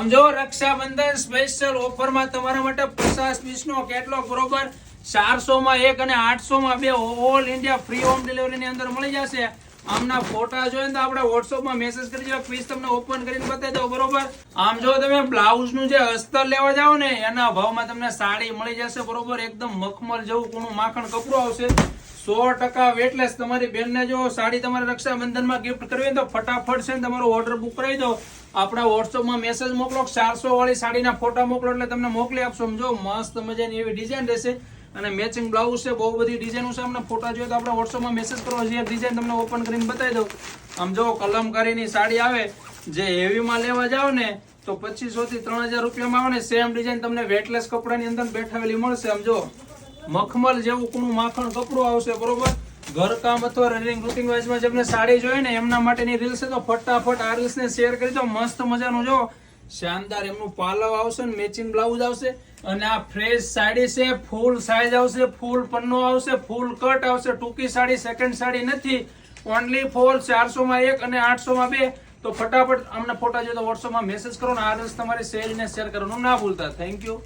સમજો, રક્ષાબંધન સ્પેશિયલ ઓફરમાં તમારા માટે પચાસ પીસનો કેટલો બરોબર ચારસોમાં એક અને આઠસોમાં બે ઓલ ઇન્ડિયા ફ્રી હોમ ડિલિવરીની અંદર મળી જશે. આમના ફોટા જોઈએ તો આપણે વોટ્સઅપમાં મેસેજ કરી દેજો પીસ તમને ઓપન કરીને બતાવી દો બરોબર? આમ જો તમે બ્લાઉઝનું જે અસ્તર લેવા જાઓ ને, એના ભાવમાં તમને સાડી મળી જશે, બરોબર? એકદમ મખમલ જેવું કૂણું માખણ કપડું આવશે. સો ટકા વેટલેસ તમારી બેનને જો સાડી તમારે રક્ષાબંધનમાં ગિફ્ટ કરવી હોય તો ફટાફટ છે તમારો ઓર્ડર બુક કરાવી દો. આપણા વોટ્સઅપમાં મેસેજ મોકલો ચારસો વાળી સાડીના ફોટા મોકલો એટલે તમને મોકલી આપશો. જો, મસ્ત મજાની એવી ડિઝાઇન રહેશે. અને મેચિંગ બ્લાઉઝ છે, બહુ બધી ડિઝાઇનો છે. અમને ફોટા જોઈએ તો આપણે વોટ્સઅપમાં મેસેજ કરો જે ડિઝાઇન તમને ઓપન કરીને બતાવી દઉં. આમ જો, કલમકારીની સાડી આવે, જે હેવીમાં લેવા જાઓ ને, તો પચીસો થી ત્રણ હજાર રૂપિયામાં આવે ને સેમ ડિઝાઇન તમને વેટલેસ કપડાની અંદર બેઠાવેલી મળશે. આમ જો, મખમલ જેવું કૂણું માખણ કપડું આવશે, બરોબર? ઘરકામ અથવા રનિંગ રૂટિંગ વાઇઝમાં જેમને સાડી જોઈએ ને, એમના માટેની રીલ્સ તો ફટાફટ આ રીલ્સને શેર કરી દો. મસ્ત મજાનું જો. શાનદાર એમનું પાલવ આવશે ને મેચિંગ બ્લાઉઝ આવશે. અને આ ફ્રેશ સાડી છે ફૂલ સાઈઝ આવશે ફૂલ પન્નો આવશે ફૂલ કટ આવશે. ટૂંકી સાડી સેકન્ડ સાડી નથી. ઓનલી ફોર ચારસોમાં એક અને આઠસોમાં બે. તો ફટાફટ અમને ફોટા જોઈએ તો વોટ્સઅપમાં મેસેજ કરો ને, આ રીલ્સ તમારી સેલને શેર કરવાનું ના ભૂલતા. Thank you